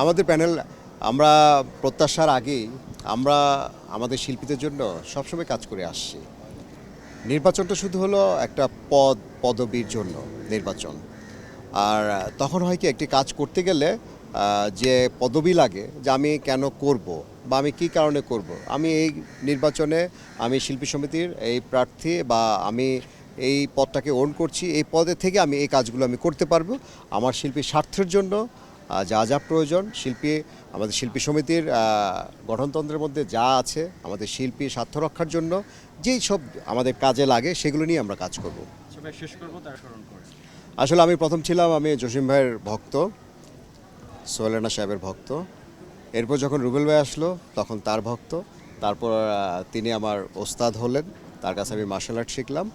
আমাদের প্যানেল, আমরা প্রত্যাশার আগেই আমরা আমাদের শিল্পীদের জন্য সবসময় কাজ করে আসছি। নির্বাচনটা শুধু হলো একটা পদ, পদবীর জন্য নির্বাচন। আর তখন হয় কি, একটি কাজ করতে গেলে যে পদবি লাগে, যে আমি কেন করব বা আমি কী কারণে করব, আমি এই নির্বাচনে আমি শিল্পী সমিতির এই প্রার্থী বা আমি এই পদটাকে ওন করছি, এই পদে থেকে আমি এই কাজগুলো আমি করতে পারব। আমার শিল্পীর স্বার্থের জন্য যা যা প্রয়োজন শিল্পী আমাদের শিল্পী সমিতির গঠনতন্ত্রের মধ্যে যা আছে আমাদের শিল্পী স্বার্থ রক্ষার জন্য যেই সব আমাদের কাজে লাগে সেগুলো নিয়ে আমরা কাজ করব। শেষ করব তারা স্মরণ করে। আসলে আমি প্রথম ছিলাম আমি জসিম ভাইয়ের ভক্ত সোহেলানা সাহেবের ভক্ত। এরপর যখন রুবেল ভাই আসলো তখন তার ভক্ত। তারপর তিনি আমার ওস্তাদ হলেন তার কাছে আমি মার্শাল আর্ট শিখলাম।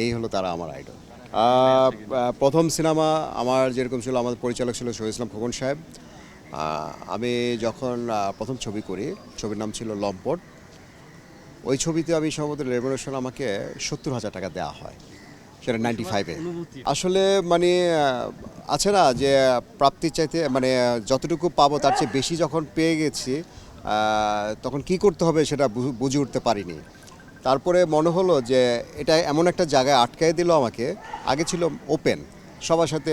এই হলো তারা আমার আইডল প্রথম সিনেমা আমার যেরকম ছিল, আমাদের পরিচালক ছিল শহীদ ইসলাম খোকন সাহেব। আমি যখন প্রথম ছবি করি, ছবির নাম ছিল লম্পট। ওই ছবিতে আমি সম্ভবত রেভলিউশন আমাকে সত্তর হাজার টাকা দেওয়া হয়, সেটা নাইনটি ফাইভে আসলে মানে আছে না যে, প্রাপ্তির চাইতে মানে যতটুকু পাবো তার চেয়ে বেশি যখন পেয়ে গেছি তখন কি করতে হবে সেটা বুঝে উঠতে পারিনি। তারপরে মনে হলো যে এটা এমন একটা জায়গায় আটকায় দিল আমাকে। আগে ছিল ওপেন সবার সাথে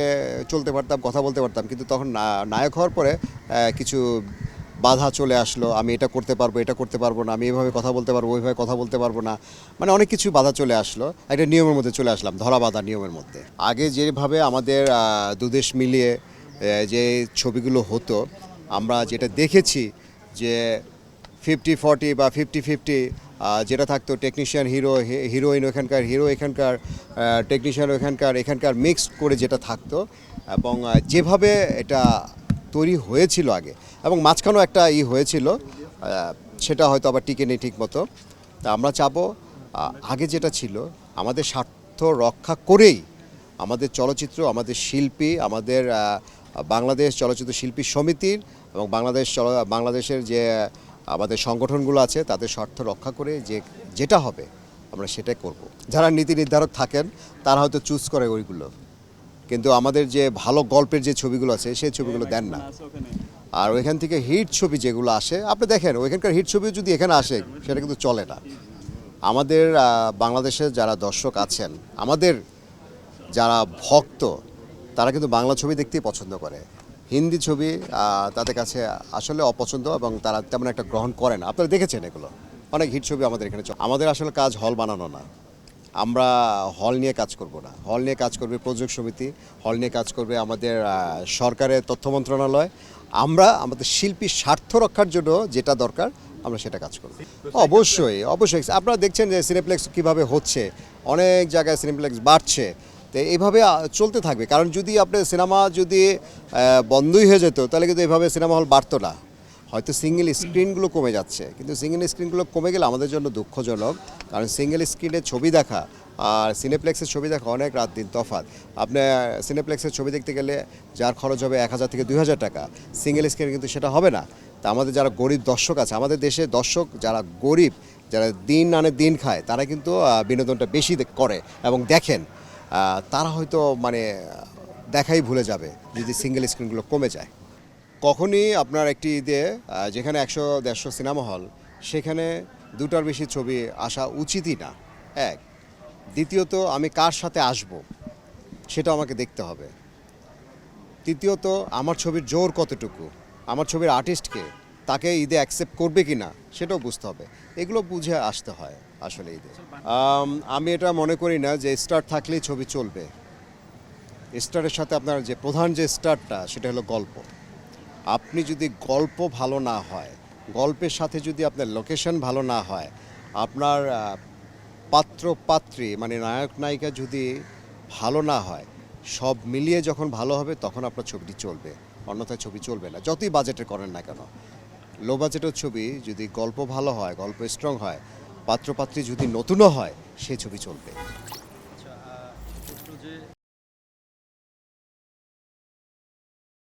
চলতে পারতাম, কথা বলতে পারতাম, কিন্তু তখন নায়ক হওয়ার পরে কিছু বাধা চলে আসলো, আমি এটা করতে পারব, এটা করতে পারব না, আমি এভাবে কথা বলতে পারব, ওইভাবে কথা বলতে পারব না মানে অনেক কিছু বাধা চলে আসলো, একটা নিয়মের মধ্যে চলে আসলাম, ধরা বাধা নিয়মের মধ্যে। আগে যেভাবে আমাদের দুদেশ মিলিয়ে যে ছবিগুলো হতো, আমরা যেটা দেখেছি যে ফিফটি ফর্টি বা ফিফটি ফিফটি যেটা থাকতো টেকনিশিয়ান হিরো হিরোইন ওখানকার হিরো এখানকার টেকনিশিয়ান ওখানকার, এখানকার মিক্সড করে যেটা থাকতো। এবং যেভাবে এটা তৈরি হয়েছিল আগে, এবং মাঝখানেও একটা ই হয়েছিল সেটা হয়তো আবার টিকে নেই ঠিক মতো। তা আমরা চাবো আগে যেটা ছিল, আমাদের স্বার্থ রক্ষা করেই আমাদের চলচ্চিত্র, আমাদের শিল্পী, আমাদের বাংলাদেশ চলচ্চিত্র শিল্পী সমিতির এবং বাংলাদেশ বাংলাদেশের যে আমাদের সংগঠনগুলো আছে, তাদের স্বার্থ রক্ষা করে যে, যেটা হবে, আমরা সেটাই করব। যারা নীতি নির্ধারক থাকেন, তারা হয়তো চুজ করে ওইগুলো। কিন্তু আমাদের যে ভালো গল্পের যে ছবিগুলো আছে, সেই ছবিগুলো দেন না। আর ওইখান থেকে হিট ছবি যেগুলো আসে, আপনি দেখেন, ওইখানকার হিট ছবি যদি এখানে আসে, সেটা কিন্তু চলে না। আমাদের বাংলাদেশের যারা দর্শক আছেন, আমাদের যারা ভক্ত, তারা কিন্তু বাংলা ছবি দেখতেই পছন্দ করে। হিন্দি ছবি তাদের কাছে আসলে অপছন্দ এবং তারা তেমন একটা গ্রহণ করে না। আপনারা দেখেছেন এগুলো। অনেক হিট ছবি আমাদের এখানে আমাদের আসলে কাজ হল বানানো না। আমরা হল নিয়ে কাজ করব না। হল নিয়ে কাজ করবে প্রযোজক সমিতি, হল নিয়ে কাজ করবে আমাদের সরকারের তথ্য মন্ত্রণালয়। আমরা আমাদের শিল্পী স্বার্থ রক্ষার জন্য যেটা দরকার, আমরা সেটা কাজ করব। অবশ্যই অবশ্যই। আপনারা দেখছেন যে সিনেপ্লেক্স কীভাবে হচ্ছে। অনেক জায়গায় সিনেপ্লেক্স বাড়ছে। তো এইভাবে চলতে থাকবে। কারণ যদি আপনি সিনেমা যদি বন্ধই হয়ে যেত, তাহলে কিন্তু এইভাবে সিনেমা হল বাড়তো না। হয়তো সিঙ্গেল স্ক্রিনগুলো কমে যাচ্ছে। কিন্তু সিঙ্গেল স্ক্রিনগুলো কমে গেলে আমাদের জন্য দুঃখজনক। কারণ সিঙ্গেল স্ক্রিনে ছবি দেখা আর সিনেপ্লেক্সের ছবি দেখা অনেক রাত দিন তফাৎ। আপনি সিনেপ্লেক্সের ছবি দেখতে গেলে যার খরচ হবে এক হাজার থেকে দুই হাজার টাকা। সিঙ্গেল স্ক্রিনে কিন্তু সেটা হবে না। তা আমাদের যারা গরিব দর্শক আছে, আমাদের দেশে দর্শক যারা গরিব, যারা দিন আনে দিন খায়, তারা কিন্তু বিনোদনটা বেশি করে এবং দেখেন। তারা হয়তো মানে দেখাই ভুলে যাবে যদি সিঙ্গেল স্ক্রিনগুলো কমে যায়। কখনই আপনার একটি ঈদে যেখানে একশো, দেড়শো সিনেমা হল সেখানে দুটার বেশি ছবি আসা উচিতই না। এক, দ্বিতীয়ত আমি কার সাথে আসব, সেটা আমাকে দেখতে হবে। তৃতীয়ত, আমার ছবির জোর কতটুকু, আমার ছবির আর্টিস্টকে তাকে ঈদে অ্যাকসেপ্ট করবে কি না সেটাও বুঝতে হবে। এগুলো বুঝে আসতে হয় আসলে ঈদে। আমি এটা মনে করি না যে স্টার থাকলেই ছবি চলবে। স্টারের সাথে আপনার যে প্রধান যে স্টারটা সেটা হলো গল্প। আপনি যদি গল্প ভালো না হয়, গল্পের সাথে যদি আপনার লোকেশন ভালো না হয়, আপনার পাত্র পাত্রী মানে নায়ক নায়িকা যদি ভালো না হয়, সব মিলিয়ে যখন ভালো হবে, তখন আপনার ছবিটি চলবে। অন্যথায় ছবি চলবে না। যতই বাজেটে করেন না কেন। লো বাজেটের ছবি যদি গল্প ভালো হয়, গল্প স্ট্রং হয়, পাত্রপাত্রী যদি নতুনও হয়, সে ছবি চলবে।